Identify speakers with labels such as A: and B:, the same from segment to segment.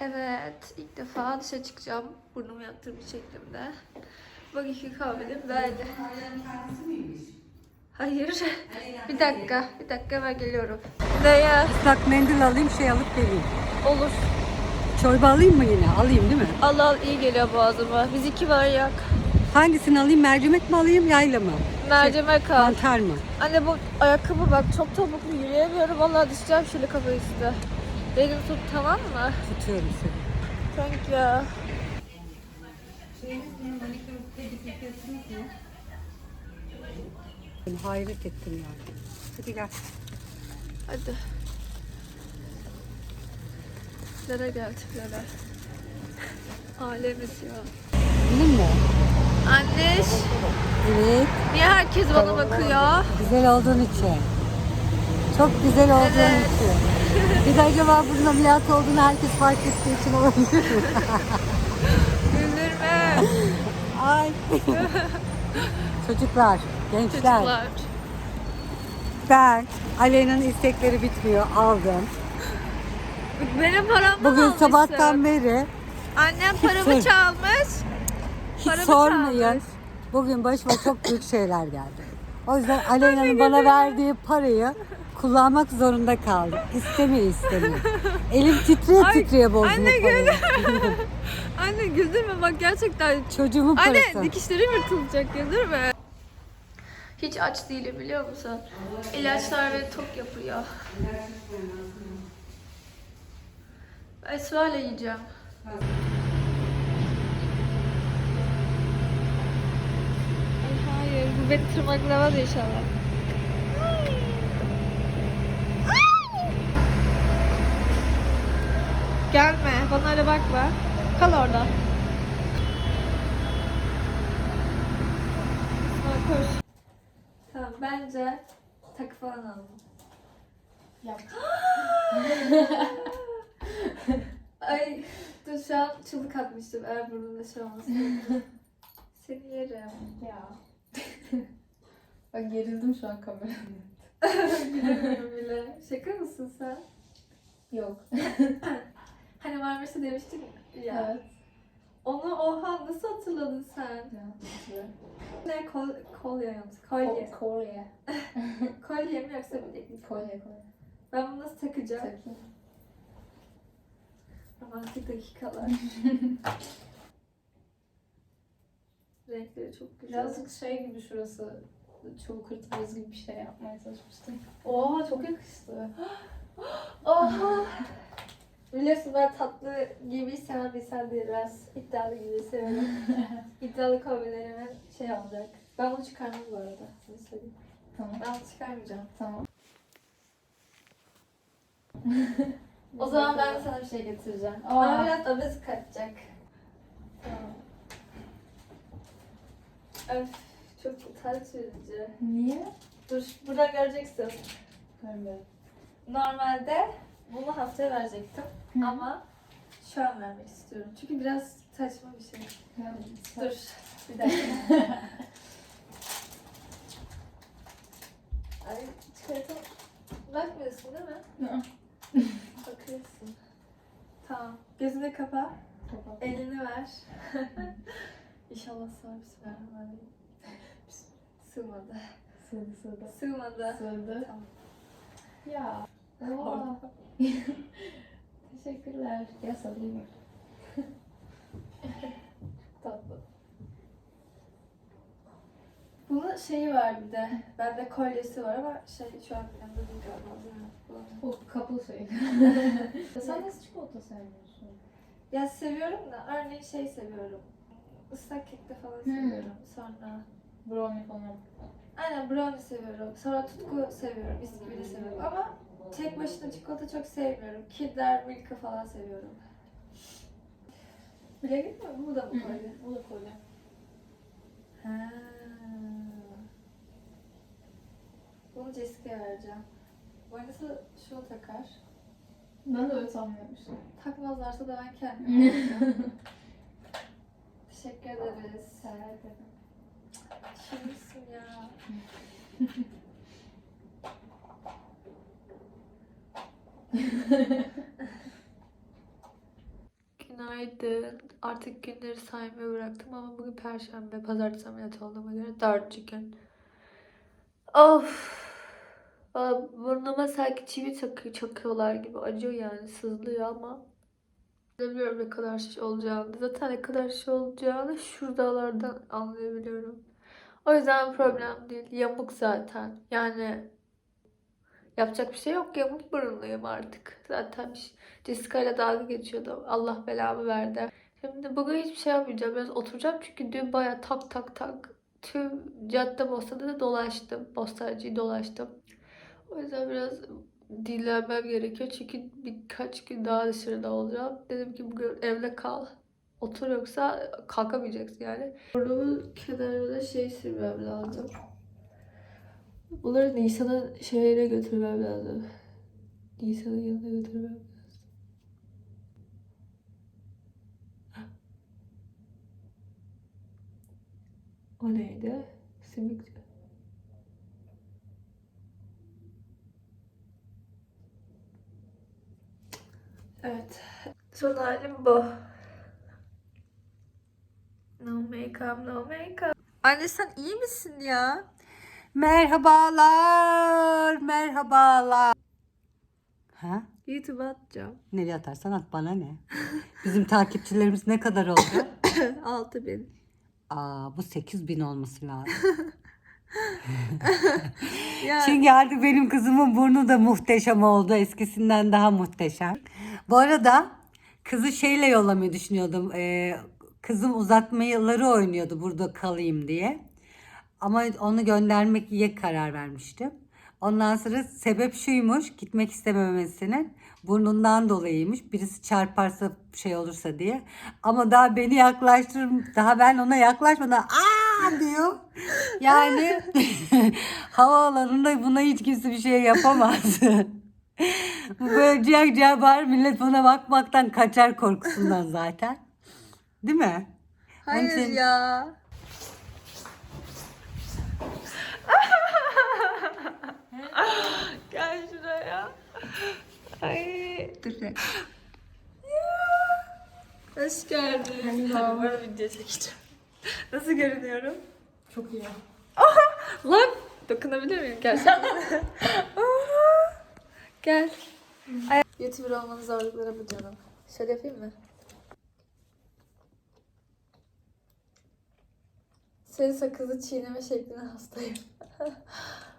A: Evet, ilk defa dışa çıkacağım. Burnumu yaptırmış şeklimde. Bak iki kahvede böyle. Hayır. bir dakika, bir dakika hemen geliyorum. Neye?
B: Islak mendil alayım şey alıp geleyim.
A: Olur.
B: Çorba alayım mı yine? Alayım değil mi?
A: Al al iyi geliyor boğazıma. Biz iki var yak.
B: Hangisini alayım? Mercimek mi alayım yayla mı?
A: Mercimek al.
B: Mantar mı?
A: Anne bu ayakkabı bak çok topuklu yürüyemiyorum. Vallahi düşeceğim şöyle kafa üstü. Benim tut tamam mı?
B: Tutuyorum seni.
A: Thank you.
B: Hayret ettim yani. Hadi gel.
A: Hadi. Tiplere gel tiplere. Alemiz ya.
B: Benim mi?
A: Anneş.
B: Evet.
A: Niye herkes bana bakıyor?
B: Güzel olduğun için. Çok güzel olduğun
A: Evet.
B: için. Bir de acaba bunun ameliyat olduğunu herkes fark ettiği için olabilir mi?
A: Güldürme.
B: Ay. Çocuklar, gençler.
A: Çocuklar.
B: Ben Aleyna'nın istekleri bitmiyor aldım.
A: Benim paramı
B: Bugün
A: almışsın.
B: sabahtan beri
A: Annem paramı çalmış.
B: hiç
A: Paramı
B: sormayın.
A: çalmış.
B: Bugün başıma çok büyük şeyler geldi. O yüzden Aleyna'nın bana verdiği parayı kullanmak zorunda kaldım. İstemiyor istemiyor. Elim titreye
A: Ay,
B: titreye bozdum
A: anne
B: o parayı.
A: Anne güldürme bak gerçekten.
B: Çocuğumun
A: Anne
B: parası.
A: dikişlerim yırtılacak güldürme. Hiç aç değilim biliyor musun? İlaçlar beni tok yapıyor. Ben Esra'yla yiyeceğim. Ay hayır, bu beni tırmaklamaz inşallah. Bana öyle bakma. Kal orada. Esma koş. Tamam, bence takı falan alalım.
C: Yap.
A: Ay, dur şu an çığlık atmıştım eğer burnumda şey olmasaydı. Seni yerim.
C: Ya. Bak gerildim şu an kamerada.
A: Gülemiyorum bile. Şaka mısın sen?
C: Yok.
A: Hani Marmaris'e demiştin ya.
C: Evet.
A: Onu oha nasıl hatırladın sen? Ne kol, kolye yalnız. Kolye.
C: Ko- Kolye.
A: Kolye mi yoksa bileklik? mi?
C: Kolye kolye.
A: Ben bunu nasıl takacağım?
C: Takayım.
A: Romantik dakikalar. Renkleri çok güzel.
C: Birazcık şey gibi şurası. Çoğu kırtmaz gibi bir şey yapmaya çalışmıştım.
A: Oha çok yakıştı. Oha. Biliyorsun ben tatlı gibi sevmem insan değil biraz iddialı gibi seviyorum. iddialı kombinlerimin şey olacak. Ben bunu çıkarmam bu arada. Sana söyleyeyim.
C: Tamam.
A: Ben bunu çıkarmayacağım.
C: Tamam.
A: O zaman ben de sana bir şey getireceğim.
C: Aa.
A: Bana biraz abes kaçacak.
C: Tamam.
A: Öf çok utanç verici.
C: Niye?
A: Dur buradan göreceksin.
C: Görmüyorum.
A: Normalde bunu haftaya verecektim
C: Hı.
A: ama şu an vermek istiyorum. Çünkü biraz saçma bir şey.
C: Yani,
A: Dur bir dakika. Ay çıkartalım. Bakmıyorsun değil mi?
C: Hı.
A: Bakıyorsun. Tamam. Gözünü kapa.
C: Kapat.
A: Elini ver. İnşallah sağ bismillahirrahmanirrahim. Sığmadı.
C: Sığdı sığdı.
A: Sığmadı.
C: Sığdı.
A: Tamam.
C: Ya. Oha. Teşekkürler. Ya salayım.
A: Tatlı. Bunun şeyi var bir de. Bende kolyesi var ama şey şu an yanımda değil galiba.
C: O kapı şey. Sen nasıl çikolata sevmiyorsun?
A: Ya seviyorum da örneğin şey seviyorum. Islak kekte falan
C: Hmm.
A: seviyorum. Sonra
C: Brownie falan.
A: aynen brownie seviyorum. Sonra tutku seviyorum. Bisküvi de seviyorum ama tek başına çikolata çok sevmiyorum. Kinder, Milka falan seviyorum. Bileklik mi? Bu da mı kolye?
C: Bu da kolye.
A: Ha. Bunu Jessica'ya vereceğim. Boynası şunu takar.
C: Ben de öyle tahmin etmiştim.
A: Takmazlarsa da ben kendim yapacağım. Teşekkür ederiz.
C: Ederim.
A: Kimsin ya? Günaydın. Artık günleri saymayı bıraktım ama bugün perşembe. Pazartesi ameliyat olduğuma göre dördüncü gün. Of. Burnuma sanki çivi çakıyor, çakıyorlar gibi. Acıyor yani. Sızlıyor ama. Bilmiyorum ne kadar şiş olacağını. Zaten ne kadar şiş olacağını şuradalardan anlayabiliyorum. O yüzden problem değil. Yamuk zaten. Yani yapacak bir şey yok. Yamuk burunluyum artık. Zaten Jessica ile dalga geçiyordu. Allah belamı verdi. Şimdi bugün hiçbir şey yapmayacağım. Biraz oturacağım çünkü dün baya tak tak tak tüm cadde Bosna'da da dolaştım. Bostancı'yı dolaştım. O yüzden biraz dinlenmem gerekiyor. Çünkü birkaç gün daha dışarıda olacağım. Dedim ki bugün evde kal. Otur yoksa kalkamayacaksın yani. Burnumun kenarına şey sürmem lazım. Bunları Nisan'ın şehre götürmem lazım. Nisan'ın yanına götürmem lazım. O neydi? Simik. Evet. Son halim bu. No makeup, no makeup. Anne sen iyi misin ya?
B: Merhabalar, merhabalar. Ha?
A: YouTube'a atacağım.
B: Nereye atarsan at bana ne? Bizim takipçilerimiz ne kadar oldu?
A: 6000.
B: Aa bu 8 bin olması lazım.
A: Ya
B: Çünkü artık benim kızımın burnu da muhteşem oldu. Eskisinden daha muhteşem. Bu arada kızı şeyle yollamayı düşünüyordum. Ee, kızım uzatmaları oynuyordu burada kalayım diye. Ama onu göndermeye karar vermiştim. Ondan sonra sebep şuymuş gitmek istememesinin burnundan dolayıymış. Birisi çarparsa şey olursa diye. Ama daha beni yaklaştır daha ben ona yaklaşmadan aa diyor. Yani havaalanında buna hiç kimse bir şey yapamaz. Böyle ciyak ciyak bağır millet bana bakmaktan kaçar korkusundan zaten. Değil mi?
A: hayır
B: için-
A: ya. Gel şuraya. Ay. Dur dakika. Hoş geldin. Hadi bana video çekeceğim. Nasıl görünüyorum?
C: Çok iyi.
A: Lan dokunabilir miyim gerçekten? Gel. Ay- YouTuber olmanın zorlukları bu canım. Şöyle yapayım mı? Senin sakızı çiğneme şekline hastayım.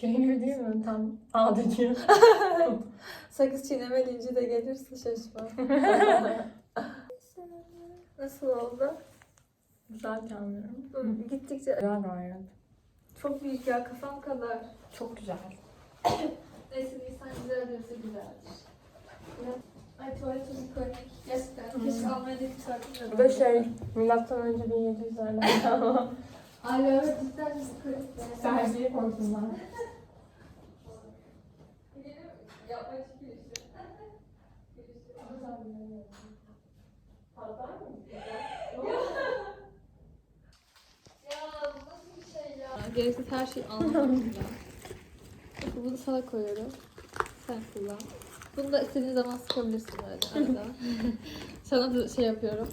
C: Şey gibi değil mi? Tam ağdaki.
A: Sakız çiğneme linci de gelirse şaşma. Nasıl oldu?
C: Güzel anlıyorum.
A: Gittikçe
C: Güzel gayet.
A: çok büyük ya kafam kadar.
C: Çok güzel.
A: Neyse Nisan güzel diyorsa güzeldir. Ay tuvaletim konik. Gerçekten keşke Almanya'daki tuvaletim
C: Bu da şey, milattan önce 1700'lerde ama
A: Ay evet cidden konik.
C: sergiye koysunlar.
A: Yapmak için Ya bu nasıl bir şey ya? Gereksiz her şeyi anlamadım ya. Bunu sana koyuyorum. Sen kullan. Bunu da istediğin zaman sıkabilirsin böyle arada. sana da şey yapıyorum.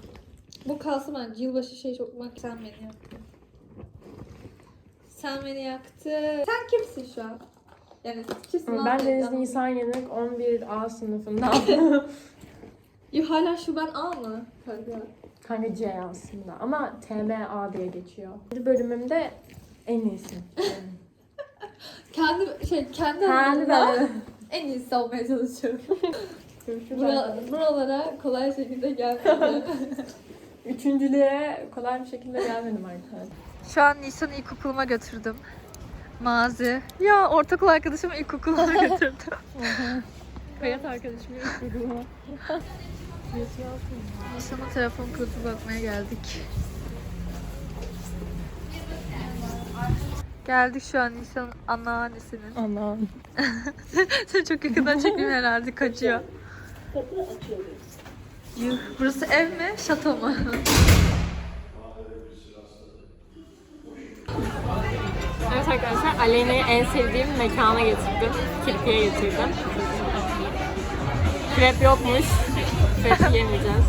A: Bu kalsın bence. Yılbaşı şey çok sen beni yaktın. Sen beni yaktın. Sen kimsin şu an? Yani kimsin?
C: Ben. Deniz Nisan Yanık 11A sınıfından.
A: Yo, hala şu ben A mı? Kanka.
C: Kanka C aslında ama TMA diye geçiyor. Bir bölümümde en iyisi.
A: Kendi şey kendi
C: Kendi
A: alanımda en iyisi olmaya çalışıyorum. Bura, buralara kolay şekilde gelmedim.
C: Üçüncülüğe kolay bir şekilde gelmedim arkadaşlar.
A: Şu an Nisan'ı ilkokuluma götürdüm. Mazi. Ya ortaokul arkadaşımı ilkokuluma götürdüm.
C: Hayat arkadaşım yok.
A: Nisan'ın telefon kılıfı bakmaya geldik. Geldik şu an Nisan'ın anneannesinin.
C: Anam.
A: Seni çok yakından çekeyim herhalde kaçıyor. Yuh, burası ev mi, şato mu?
C: Evet arkadaşlar Aleyna'yı en sevdiğim mekana getirdim. Kirpi'ye getirdim. Krep yokmuş. Krep yemeyeceğiz.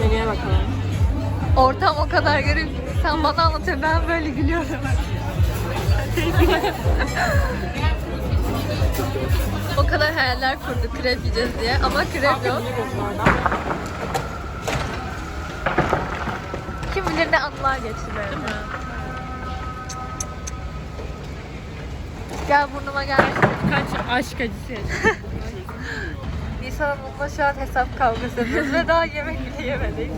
C: Menüye bakalım.
A: Ortam o kadar garip. Sen bana anlatıyorsun ben böyle gülüyorum. o kadar hayaller kurduk krep yiyeceğiz diye ama krep yok. Kim bilir ne anılar geçti böyle. Gel burnuma gel.
C: Kaç aşk acısı.
A: Hanım'la şu an hesap kavgası yapıyoruz ve daha yemek bile yemedik.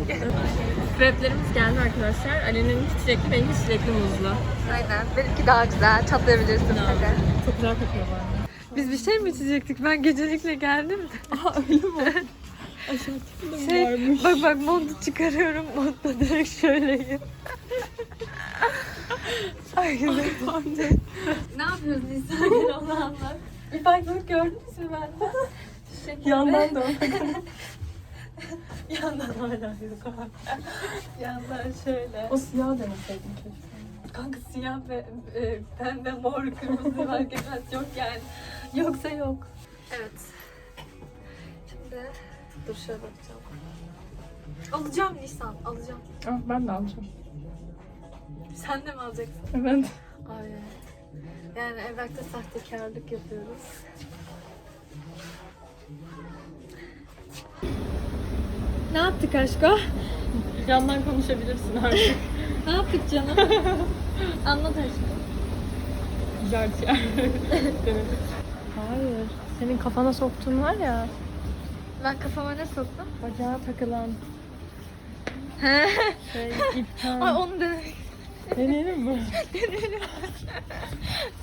C: Kreplerimiz geldi arkadaşlar. Ali'nin çiçekli, benimki çiçekli muzlu.
A: Aynen. Benimki daha güzel. Çatlayabilirsin hadi.
C: Çok güzel kokuyor bu arada.
A: Biz bir şey mi içecektik? Ben gecelikle geldim.
C: Aa öyle mi? Aşağıda
A: Şey, bak bak montu çıkarıyorum. Montla direkt şöyleyim. Ay güzel. ne yapıyoruz? Gel onu anlat. Bir farklılık gördünüz mü bende?
C: Yandan da.
A: Yandan hala yok. Yandan şöyle.
C: O siyah demeseydin keşke.
A: Kanka siyah ve e, pembe, mor, kırmızı fark etmez. Yok yani. Yoksa yok. Evet. Şimdi dur şöyle bakacağım. Alacağım Nisan, alacağım.
C: Ah ben de alacağım.
A: Sen de mi alacaksın?
C: Evet.
A: Ay. Yani evrakta sahtekarlık yapıyoruz. Ne yaptık aşko?
C: Yandan konuşabilirsin artık.
A: Ne yaptık canım? Anlat aşkım.
C: Jartiyer. Hayır. Senin kafana soktuğun var ya.
A: Ben kafama ne soktum?
C: Bacağa takılan. şey ipten.
A: Ay onu denemek.
C: Deneyelim mi?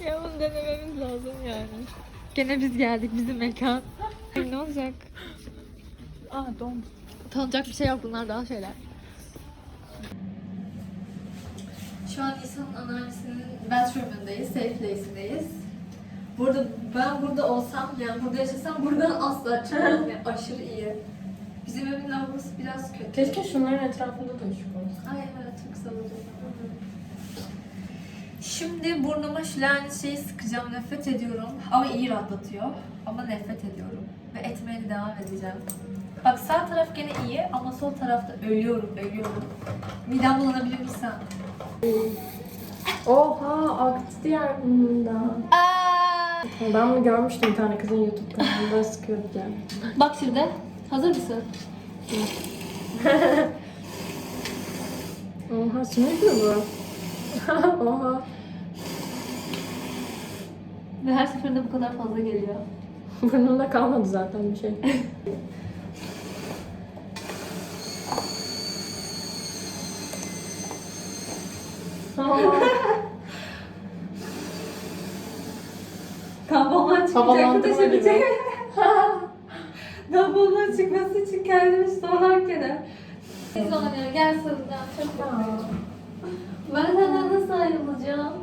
A: Ya bunu denememiz lazım yani. Gene biz geldik bizim mekan. Ne olacak?
C: Aa don.
A: Utanacak bir şey yok bunlar daha şeyler. Şu an İsa'nın anneannesinin bathroom'undayız, safe place'indeyiz. Burada ben burada olsam yani burada yaşasam buradan asla çıkmam yani aşırı iyi. Bizim evin lavabosu biraz kötü.
C: Keşke şunların etrafında da ışık olsa.
A: Ay evet çok güzel oldu. Şimdi burnuma şu lanet şeyi sıkacağım. Nefret ediyorum. Ama iyi rahatlatıyor. Ama nefret ediyorum. Ve etmeye de devam edeceğim. Bak sağ taraf gene iyi ama sol tarafta ölüyorum, ölüyorum. Midem bulanabilir misin?
C: Oha aktı diğer burnundan. Ben bunu görmüştüm bir tane kızın YouTube kanalında sıkıyordu yani.
A: Bak şimdi. Hazır mısın?
C: Oha sinirli bu. Oha.
A: Ve her seferinde bu kadar fazla geliyor.
C: Burnunda kalmadı zaten bir şey.
A: Tamponlar
C: Havalandırma gibi.
A: Tamponlar çıkması için kendimi sorarken Biz oynuyor. Gel sarılacağım. Çok mutluyum. Ben senden nasıl ayrılacağım?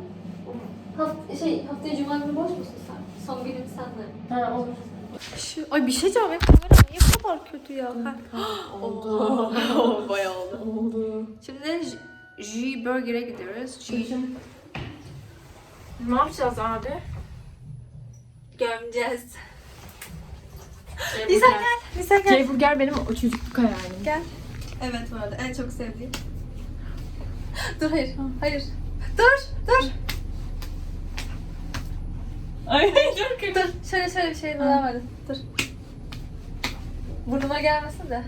A: Haft şey, haftaya cuma günü boş musun sen? Son günüm senle.
C: Ha olur.
A: Şu, ay bir şey diyeceğim. Benim kameram niye bu kadar kötü ya?
C: Oldu.
A: Bayağı oldu.
C: Oldu.
A: Şimdi J, J Burger'e gidiyoruz. J
C: Ne yapacağız abi?
A: gömeceğiz. Nisan gel. Nisan gel.
C: J Burger benim o çocukluk hayalim.
A: Gel. Evet bu arada en çok sevdiğim. dur hayır. Hayır. Dur. Dur.
C: Ay dur
A: Dur. Şöyle şöyle bir şey daha vardı. Dur. Burnuma gelmesin de.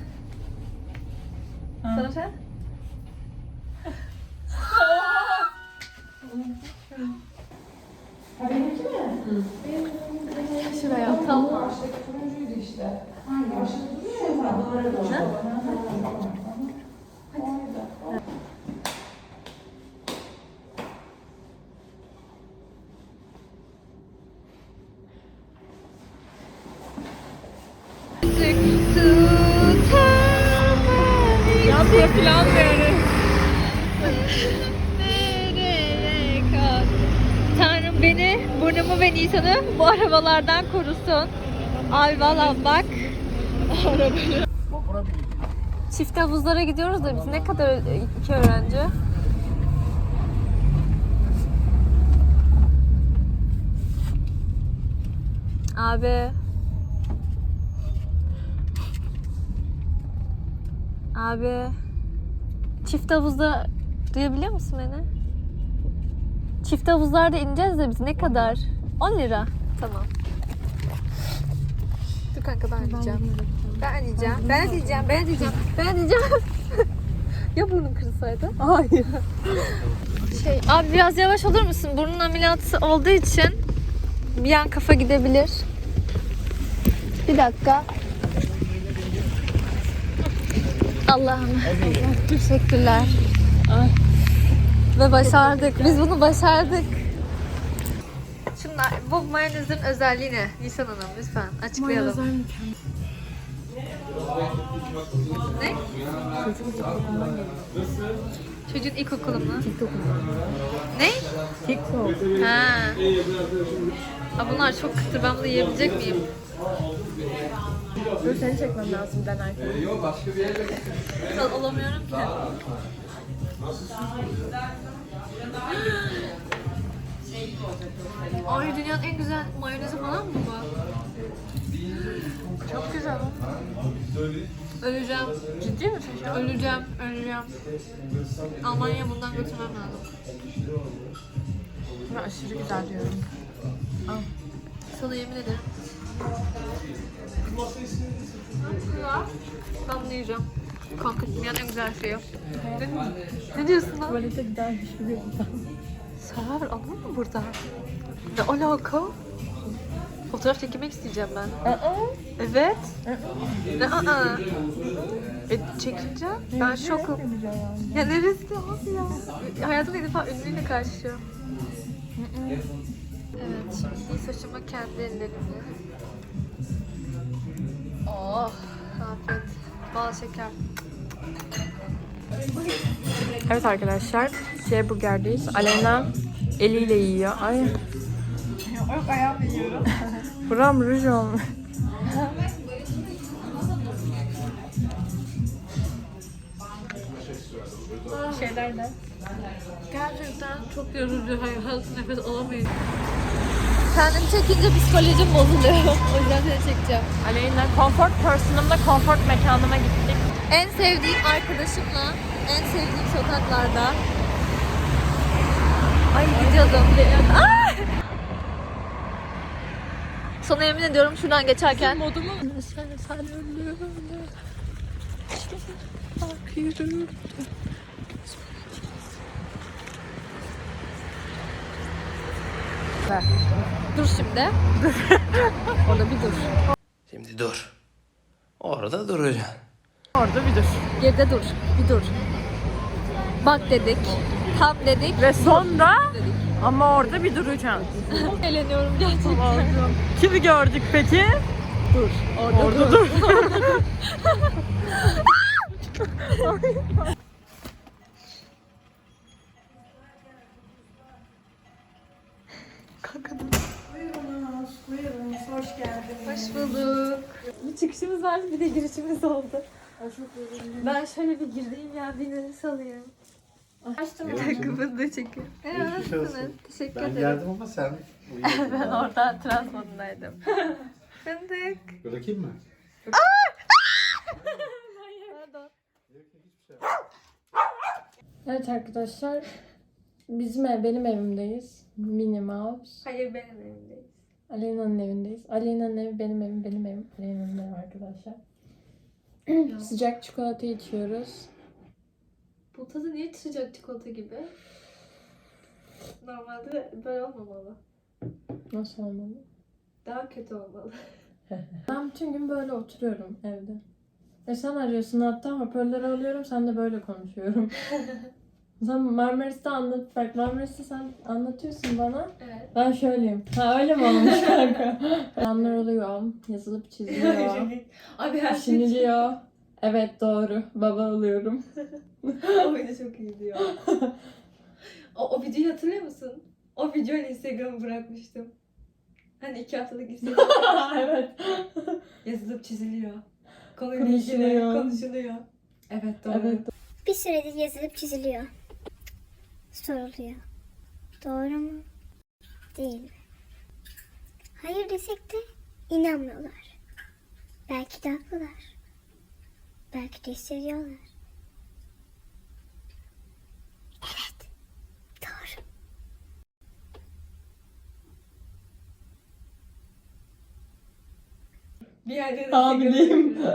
A: Sana şey. Şuraya. Tamam.
C: Yazma falan böyle.
A: Tanrım beni, burnumu ve Nisan'ı bu arabalardan korusun. Ay valla bak. Çift havuzlara gidiyoruz da biz ne kadar iki öğrenci? Abi. Abi çift havuzda duyabiliyor musun beni? Çift havuzlarda ineceğiz de biz ne kadar? 10 lira. Tamam. Dur kanka ben diyeceğim. Ben diyeceğim. Ben diyeceğim. Ben diyeceğim. Ben diyeceğim. ya burnum kırılsaydı? Hayır. Şey, abi biraz yavaş olur musun? Burnun ameliyatı olduğu için bir an kafa gidebilir. Bir dakika. Allah'ım. Teşekkürler. Ve başardık. Biz bunu başardık. Şunlar, bu mayonezin özelliği ne? Nisan Hanım lütfen açıklayalım. Ne? Çocuğun ilkokulu mu? Ne? Ha. Aa, bunlar çok kıtır. Ben bunu yiyebilecek miyim?
C: Dur seni çekmem lazım denerken.
A: Al- Alamıyorum ki. Ay dünyanın en güzel mayonezi falan mı bu? Çok güzel. Öleceğim.
C: Ciddi misin?
A: Öleceğim. Öleceğim. Almanya'ya bundan götürmem lazım.
C: Ben aşırı güzel diyorum.
A: Sana yemin ederim. Yiyeceğim. Kanka dünyanın en güzel şeyi. Ne, ne diyorsun lan?
C: Tuvalete gidermiş gibi.
A: Server alır mı burada? Ne alaka? Fotoğraf çekmek isteyeceğim ben. Evet. Ne aa? E, çekince ben şokum. Ya neresi abi ya? Hayatımda ilk defa ünlüyle karşılaşıyorum. Evet, şimdi saçımı kendi ellerimle. Oh, afiyet. Bal şeker.
C: Evet arkadaşlar, şey burgerdeyiz. Aleyna eliyle yiyor. Ay. Yok ayağımla yiyorum. Buram ruj olmuş. Şeyler ne?
A: Gerçekten çok yorucu hayat nefes alamayız. Kendimi çekince psikolojim bozuluyor. o yüzden seni çekeceğim.
C: Aleyna, comfort person'ımda comfort mekanıma gittik.
A: En sevdiğim arkadaşımla en sevdiğim sokaklarda. Ay gidiyordum. Aa! Sana yemin ediyorum şuradan geçerken. Modumu. Sen, sen ölüm. Bakıyorum.
C: Ver.
A: Dur şimdi. Orada bir dur.
D: Şimdi dur. Orada duracaksın.
C: Orada bir dur.
A: Geride dur. Bir dur. Bak dedik. Tam dedik.
C: Ve sonra
A: dedik.
C: ama orada bir duracaksın.
A: Eğleniyorum gerçekten.
C: Kimi gördük peki?
A: Dur. Orada,
C: Orada
A: dur.
C: dur.
A: Hoş bulduk. Bir çıkışımız var, bir de girişimiz oldu. Ben şöyle bir gireyim ya, bir nefes alayım. Açtım takımını da çekiyorum. Evet, nasılsınız? Teşekkür
E: Ben
A: ederim.
E: geldim ama sen uyuyordun.
A: Ben orada transmodundaydım. Fındık.
E: Bırakayım mı?
A: Pardon.
C: Evet arkadaşlar, bizim ev, benim evimdeyiz. Mouse.
A: Hayır benim evimdeyiz.
C: Aleyna'nın evindeyiz. Aleyna'nın evi benim evim, benim evim. Aleyna'nın evi arkadaşlar. Sıcak çikolata içiyoruz.
A: Bu tadı niye sıcak çikolata gibi? Normalde böyle olmamalı.
C: Nasıl olmalı?
A: Daha kötü olmalı.
C: Ben bütün gün böyle oturuyorum evde. Ve sen arıyorsun hatta hoparlörü alıyorum sen de böyle konuşuyorum. sen Marmaris'te anlat. Bak Marmaris'te sen anlatıyorsun bana.
A: Evet.
C: Ben şöyleyim. Ha öyle mi olmuş kanka? Planlar oluyor. Yazılıp çiziliyor.
A: Abi her şey
C: Düşünülüyor. Evet doğru. Baba oluyorum.
A: o video çok iyiydi ya. o, o videoyu hatırlıyor musun? O videoyu Instagram'a bırakmıştım. Hani iki haftalık Instagram
C: evet.
A: yazılıp çiziliyor. Konuyla ilgili
C: Konuşuluyor.
A: konuşuluyor. Evet doğru.
C: Evet.
F: Bir süredir yazılıp çiziliyor soruluyor. Doğru mu? Değil mi? Hayır desek de inanmıyorlar. Belki de haklılar. Belki de hissediyorlar. Evet. Doğru.
A: Bir yerde de
C: Hamileyim.